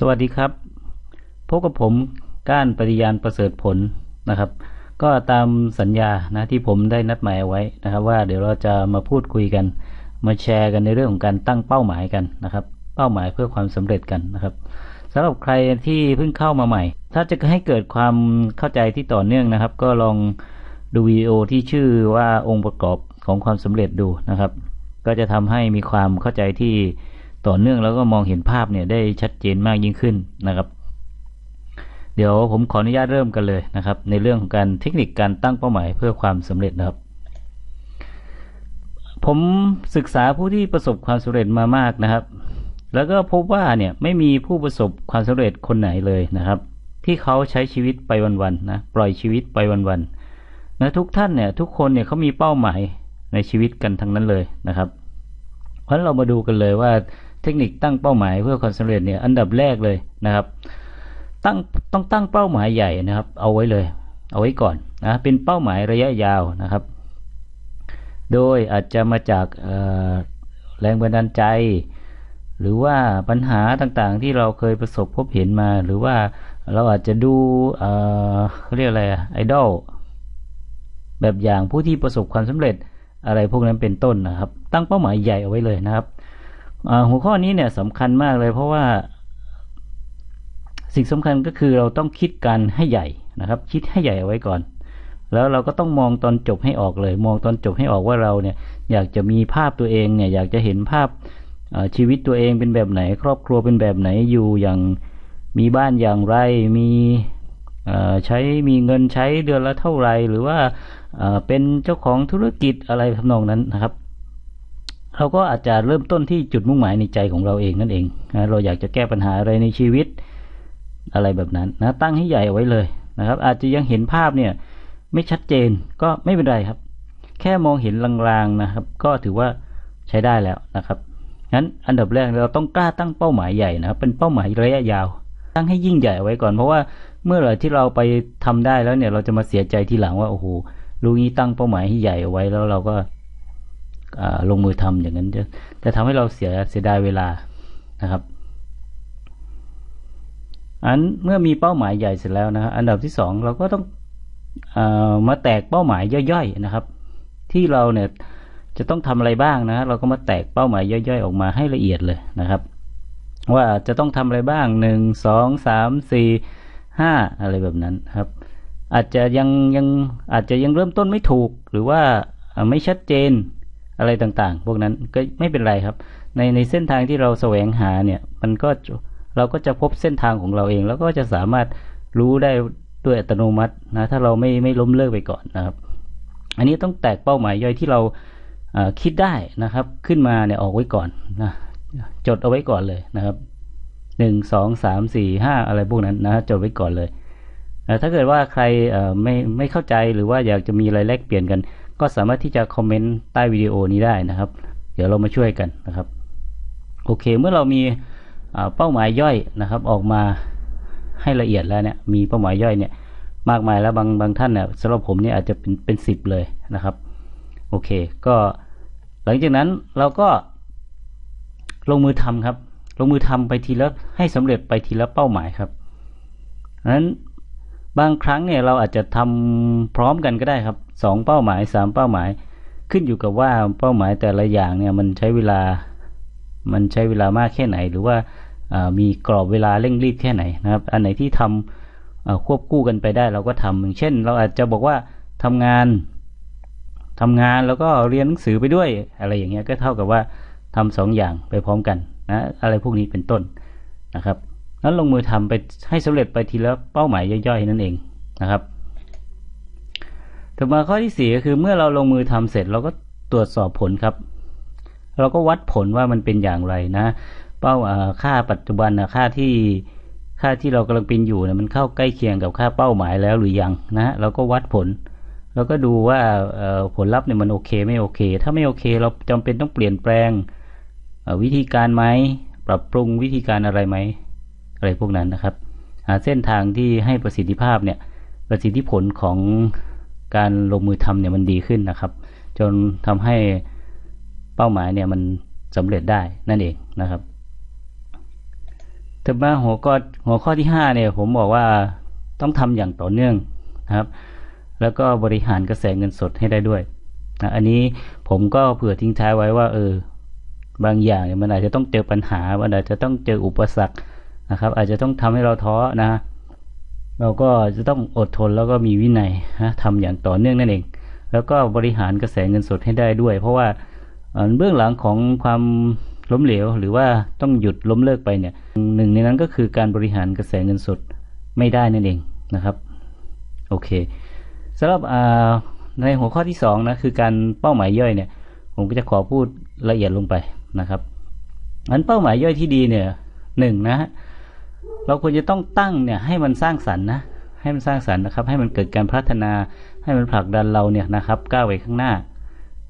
สวัสดีครับพบกับผมก้านปฏิญาณประเสริฐผลนะครับ ก็ตามสัญญานะที่ผมได้นัดหมายไว้นะครับ ว่าเดี๋ยวเราจะมาพูดคุยกัน มาแชร์กันในเรื่องของการตั้งเป้าหมายกันนะครับ เป้าหมายเพื่อความสำเร็จกันนะครับสำหรับใครที่เพิ่งเข้ามาใหม่ ถ้าจะให้เกิดความเข้าใจที่ต่อเนื่องนะครับ ก็ลองดูวิดีโอที่ชื่อว่าองค์ประกอบของความสำเร็จดูนะครับ ก็จะทำให้มีความเข้าใจที่ ต่อเนื่องแล้วก็มองเห็นภาพเนี่ยได้ชัดเจนมากยิ่งขึ้นนะครับ เดี๋ยวผมขออนุญาตเริ่มกันเลยนะครับ ในเรื่องของการเทคนิคการตั้งเป้าหมายเพื่อความสำเร็จนะครับ ผมศึกษาผู้ที่ประสบความสำเร็จมามากนะครับ แล้วก็พบว่าเนี่ยไม่มีผู้ประสบความสำเร็จคนไหนเลยนะครับ ที่เขาใช้ชีวิตไปวันๆนะปล่อยชีวิตไปวันๆนะทุกท่านเนี่ยทุกคนเนี่ยเขามีเป้าหมายในชีวิตกันทั้งนั้นเลยนะครับ เพราะเรามาดูกันเลยว่า ทคนิคตั้งเป้าหมายเพื่อความสำเร็จเนี่ยอันดับแรกเลยนะครับ ตั้งต้องตั้งเป้าหมายใหญ่นะครับ เอาไว้เลย เอาไว้ก่อนนะเป็นเป้าหมายระยะยาวนะครับ โดยอาจจะมาจากแรงบันดาลใจ หรือว่าปัญหาต่างๆ ที่เราเคยประสบพบเห็นมา หรือว่าเราอาจจะดูเขาเรียกอะไรไอดอลแบบอย่างผู้ที่ประสบความสำเร็จอะไรพวกนั้นเป็นต้นนะครับ ตั้งเป้าหมายใหญ่เอาไว้เลยนะครับ หัวข้อนี้เนี่ยสำคัญมากเลยเพราะว่า สิ่งสำคัญก็คือเราต้องคิดกันให้ใหญ่นะครับ คิดให้ใหญ่เอาไว้ก่อน แล้วเราก็ต้องมองตอนจบให้ออกเลย มองตอนจบให้ออกว่าเราเนี่ยอยากจะมีภาพตัวเองเนี่ยอยากจะเห็นภาพชีวิตตัวเองเป็นแบบไหน ครอบครัวเป็นแบบไหนอยู่อย่างมีบ้านอย่างไรมีใช้มีเงินใช้เดือนละเท่าไรหรือว่าเป็นเจ้าของธุรกิจอะไรทำนองนั้นนะครับ เราก็อาจจะเริ่มต้นที่จุดมุ่งหมายในใจของเราเองนั่นเองนะเราอยากจะแก้ปัญหาอะไรในชีวิตอะไรแบบนั้นนะตั้งให้ใหญ่เอาไว้เลยนะครับ อาจจะยังเห็นภาพเนี่ยไม่ชัดเจนก็ไม่เป็นไรครับ แค่มองเห็นลางๆนะครับ ก็ถือว่าใช้ได้แล้วนะครับงั้นอันดับแรกเราต้องกล้าตั้งเป้าหมายใหญ่นะครับเป็นเป้าหมายระยะยาว ตั้งให้ยิ่งใหญ่เอาไว้ก่อนเพราะว่าเมื่อไหร่ที่เราไปทำได้แล้วเนี่ยเราจะมาเสียใจทีหลังว่าโอ้โหลูกนี้ตั้งเป้าหมายให้ใหญ่เอาไว้แล้วเราก็ ลงมือทำอย่างนั้นจะจะทำให้เราเสียเสียดายเวลานะครับ อันเมื่อมีเป้าหมายใหญ่เสร็จแล้วนะครับอันดับที่สองเราก็ต้องอมาแตกเป้าหมายย่อยๆนะครับ ที่เราเนี่ยจะต้องทำอะไรบ้างนะเราก็มาแตกเป้าหมายย่อยๆ ออกมาให้ละเอียดเลยนะครับ ว่าจะต้องทำอะไรบ้างหนึ่งสองสามสี่ห้าอะไรแบบนั้นครับ อาจจะยังยังอาจจะยังเริ่มต้นไม่ถูกหรือว่าไม่ชัดเจน อะไรต่างๆ พวกนั้นก็ไม่เป็นไรครับ ในในเส้นทางที่เราแสวงหาเนี่ย มันก็เราก็จะพบเส้นทางของเราเอง แล้วก็จะสามารถรู้ได้ด้วยอัตโนมัตินะ ถ้าเราไม่ไม่ล้มเลิกไปก่อนนะครับ อันนี้ต้องแตกเป้าหมายย่อยที่เราคิดได้นะครับ ขึ้นมาเนี่ยออกไว้ก่อนนะจดเอาไว้ก่อนเลยนะครับหนึ่งสองสามสี่ห้าอะไรพวกนั้นนะจดไว้ก่อนเลยถ้าเกิดว่าใครไม่ไม่เข้าใจหรือว่าอยากจะมีอะไรแลกเปลี่ยนกัน ก็สามารถที่จะคอมเมนต์ใต้วิดีโอนี้ได้นะครับ เดี๋ยวเรามาช่วยกันนะครับ โอเค เมื่อเรามีเป้าหมายย่อยนะครับ ออกมาให้ละเอียดแล้วเนี่ย มีเป้าหมายย่อยเนี่ยมากมายแล้วบางบางท่านเนี่ยสำหรับผมเนี่ยอาจจะเป็นเป็นสิบเลยนะครับ โอเค ก็หลังจากนั้นเราก็ลงมือทำครับ ลงมือทำไปทีละให้สำเร็จไปทีละเป้าหมายครับนั้นบางครั้งเนี่ยเราอาจจะทำพร้อมกันก็ได้ครับ สองเป้าหมายสามเป้าหมาย ขึ้นอยู่กับว่าเป้าหมายแต่ละอย่างเนี่ยมันใช้เวลา มันใช้เวลามากแค่ไหน หรือว่ามีกรอบเวลาเร่งรีบแค่ไหนนะครับ อันไหนที่ทำควบคู่กันไปได้เราก็ทำอย่างเช่น เราอาจจะบอกว่าทำงานทำงานแล้วก็เรียนหนังสือไปด้วย อะไรอย่างเงี้ยก็เท่ากับว่าทำสองอย่างไปพร้อมกันนะอะไรพวกนี้เป็นต้นนะครับนั้นลงมือทำไปให้สำเร็จไปทีละเป้าหมายย่อยๆนั่นเองนะครับ ถัดมาข้อที่สี่ก็คือเมื่อเราลงมือทำเสร็จเราก็ตรวจสอบผลครับ เราก็วัดผลว่ามันเป็นอย่างไรนะ เป้าค่าปัจจุบันนะค่าที่ค่าที่เรากำลังเป็นอยู่นี่ยมันเข้าใกล้เคียงกับค่าเป้าหมายแล้วหรือยังนะเราก็วัดผลเราก็ดูว่าผลลัพธ์เนี่ยมันโอเคไม่โอเค ถ้าไม่โอเค เราจำเป็นต้องเปลี่ยนแปลงวิธีการไหมปรับปรุงวิธีการอะไรไหมอะไรพวกนั้นนะครับ หาเส้นทางที่ให้ประสิทธิภาพเนี่ยประสิทธิผลของ การลงมือทำเนี่ยมันดีขึ้นนะครับ จนทำให้เป้าหมายเนี่ยมันสำเร็จได้นั่นเองนะครับแต่มาหัวข้อหัวข้อที่ห้าเนี่ยผมบอกว่าต้องทำอย่างต่อเนื่องนะครับ แล้วก็บริหารกระแสเงินสดให้ได้ด้วยนะอันนี้ผมก็เผื่อทิ้งท้ายไว้ว่าเออบางอย่างเนี่ยมันอาจจะต้องเจอปัญหามันอาจจะต้องเจออุปสรรคนะครับ อาจจะต้องทำให้เราท้อนะ เราก็จะต้องอดทนแล้วก็มีวินัยนะทำอย่างต่อเนื่องนั่นเอง แล้วก็บริหารกระแสเงินสดให้ได้ด้วย เพราะว่าเบื้องหลังของความล้มเหลว หรือว่าต้องหยุดล้มเลิกไปเนี่ยหนึ่งในนั้นก็คือการบริหารกระแสเงินสดไม่ได้นั่นเองนะครับโอเคสำหรับในหัวข้อที่2นะคือการเป้าหมายย่อยเนี่ยผมก็จะขอพูดละเอียดลงไปนะครับอันเป้าหมายย่อยที่ดีเนี่ยหนึ่งนะ เราควรจะต้องตั้งเนี่ยให้มันสร้างสรรค์นะให้มันสร้างสรรค์นะครับ ให้มันเกิดการพัฒนา ให้มันผลักดันเราเนี่ยนะครับก้าวไปข้างหน้า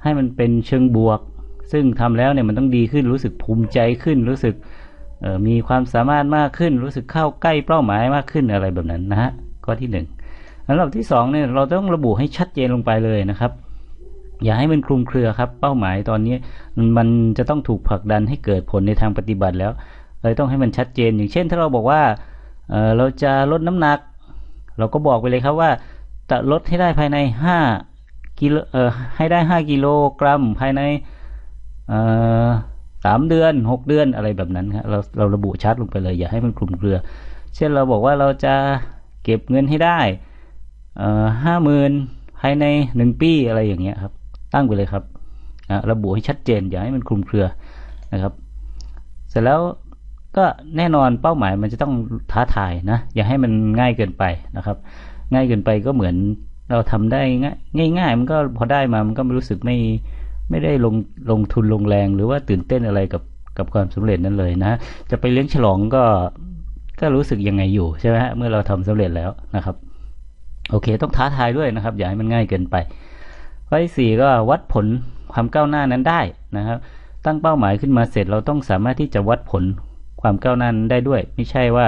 ให้มันเป็นเชิงบวก ซึ่งทำแล้วเนี่ยมันต้องดีขึ้นรู้สึกภูมิใจขึ้น รู้สึกมีความสามารถมากขึ้น รู้สึกเข้าใกล้เป้าหมายมากขึ้นอะไรแบบนั้นนะฮะข้อที่หนึ่งอันดับที่สองเนี่ยเราต้องระบุให้ชัดเจนลงไปเลยนะครับ อย่าให้มันคลุมเครือครับ เป้าหมายตอนนี้มันจะต้องถูกผลักดันให้เกิดผลในทางปฏิบัติแล้ว เลยต้องให้มันชัดเจน อย่างเช่น ถ้าเราบอกว่าเเราจะลดน้ำหนัก เราก็บอกไปเลยครับว่าจะลดให้ได้ภายในห้ากิโลเอ่อให้ได้ห้ากิโลกรัมภายในสามเดือนหกเดือนอะไรแบบนั้นครับเราเราระบุชัดลงไปเลย อย่าให้มันคลุมเครือ เช่นเราบอกว่าเราจะเก็บเงินให้ได้ห้าหมื่นภายในหนึ่งปีอะไรอย่างเงี้ยครับ ตั้งไปเลยครับระบุให้ชัดเจน อย่าให้มันคลุมเครือนะครับ เสร็จแล้ว ก็แน่นอนเป้าหมายมันจะต้องท้าทายนะ อย่าให้มันง่ายเกินไปนะครับ ง่ายเกินไปก็เหมือนเราทำได้ง่ายง่ายมันก็พอได้มามันก็รู้สึกไม่ไม่ได้ลงลงทุนลงแรงหรือว่าตื่นเต้นอะไรกับกับความสำเร็จนั้นเลยนะ จะไปเลี้ยงฉลองก็ก็รู้สึกยังไงอยู่ใช่ไหมฮะเมื่อเราทำสำเร็จแล้วนะครับ โอเค ต้องท้าทายด้วยนะครับ อย่าให้มันง่ายเกินไปข้อที่สี่ก็วัดผลความก้าวหน้านั้นได้นะครับ ตั้งเป้าหมายขึ้นมาเสร็จเราต้องสามารถที่จะวัดผล ความก้าวหน้านั้นได้ด้วย ไม่ใช่ว่า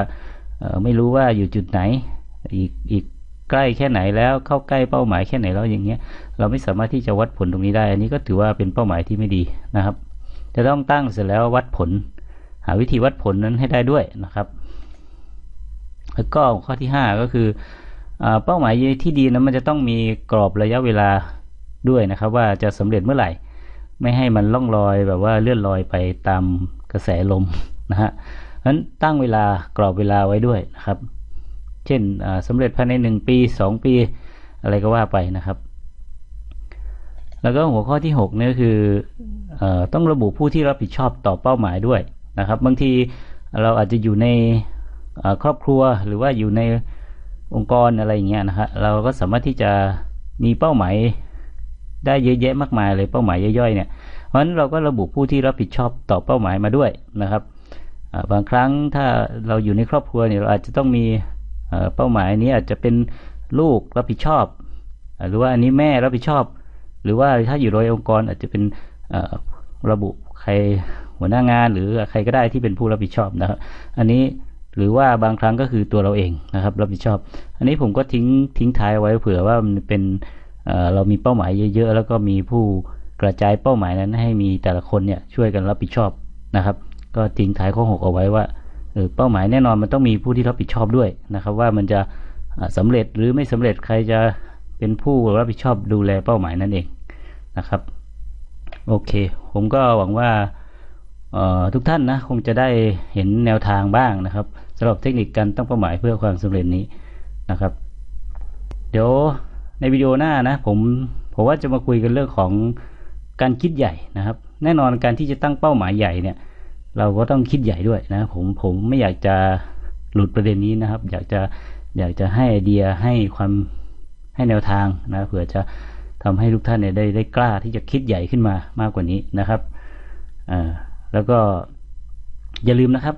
ไม่รู้ว่าอยู่จุดไหน อีกอีกใกล้แค่ไหนแล้วเข้าใกล้เป้าหมายแค่ไหนแล้วอย่างเงี้ยเราไม่สามารถที่จะวัดผลตรงนี้ได้ อันนี้ก็ถือว่าเป็นเป้าหมายที่ไม่ดีนะครับ จะต้องตั้งเสร็จแล้ววัดผล หาวิธีวัดผลนั้นให้ได้ด้วยนะครับ แล้วก็ข้อที่ห้าก็คือเป้าหมายที่ดีนะมันจะต้องมีกรอบระยะเวลาด้วยนะครับ ว่าจะสำเร็จเมื่อไหร่ ไม่ให้มันล่องลอยแบบว่าเลื่อนลอยไปตามกระแสลม นะฮะฉะนั้นตั้งเวลากรอบเวลาไว้ด้วยนะครับ เช่นสำเร็จภายในหนึ่งปีสองปีอะไรก็ว่าไปนะครับ แล้วก็หัวข้อที่6นี่ยคืออต้องระบุผู้ที่รับผิดชอบต่อเป้าหมายด้วยนะครับ บางทีเราอาจจะอยู่ในครอบครัวหรือว่าอยู่ในองค์กรอะไรอย่างเงี้ยนะฮะเราก็สามารถที่จะมีเป้าหมายได้เยอะแยะมากมายเลยเป้าหมายย่อยๆเนี่ยเพราะฉะนั้นเราก็ระบุผู้ที่รับผิดชอบต่อเป้าหมายมาด้วยนะครับ บางครั้งถ้าเราอยู่ในครอบครัวเนี่ยเราอาจจะต้องมีเป้าหมายนี้อาจจะเป็นลูกรับผิดชอบ หรือว่าอันนี้แม่รับผิดชอบ หรือว่าถ้าอยู่โดยองค์กรอาจจะเป็นระบุใครหัวหน้างานหรือใครก็ได้ที่เป็นผู้รับผิดชอบนะครับ อันนี้หรือว่าบางครั้งก็คือตัวเราเองนะครับ รับผิดชอบ อันนี้ผมก็ทิ้งทิ้งท้ายไว้เผื่อว่ามันเป็นเเรามีเป้าหมายเยอะ ๆ แล้วก็มีผู้กระจายเป้าหมายนั้นให้มีแต่ละคนเนี่ยช่วยกันรับผิดชอบนะครับ ก็ทิ้งท้ายข้อหกเอาไว้ว่าเป้าหมายแน่นอนมันต้องมีผู้ที่รับผิดชอบด้วยนะครับ ว่ามันจะสำเร็จหรือไม่สำเร็จใครจะเป็นผู้รับผิดชอบดูแลเป้าหมายนั่นเองนะครับ โอเค ผมก็หวังว่าทุกท่านนะคงจะได้เห็นแนวทางบ้างนะครับสำหรับเทคนิคการตั้งเป้าหมายเพื่อความสำเร็จนี้นะครับ เดี๋ยวในวิดีโอหน้านะผมผมว่าจะมาคุยกันเรื่องของการคิดใหญ่นะครับ แน่นอนการที่จะตั้งเป้าหมายใหญ่เนี่ย เราก็ต้องคิดใหญ่ด้วยนะผมผมไม่อยากจะหลุดประเด็นนี้นะครับ อยากจะอยากจะให้ไอเดียให้ความให้แนวทางนะเผื่อจะทำให้ทุกท่านเนี่ยได้ได้กล้าที่จะคิดใหญ่ขึ้นมามากกว่านี้นะครับอ่าแล้วก็อย่าลืมนะครับ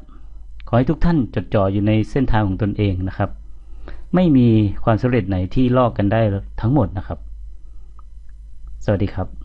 ขอให้ทุกท่านจดจ่ออยู่ในเส้นทางของตนเองนะครับ ไม่มีความสำเร็จไหนที่ลอกกันได้ทั้งหมดนะครับ สวัสดีครับ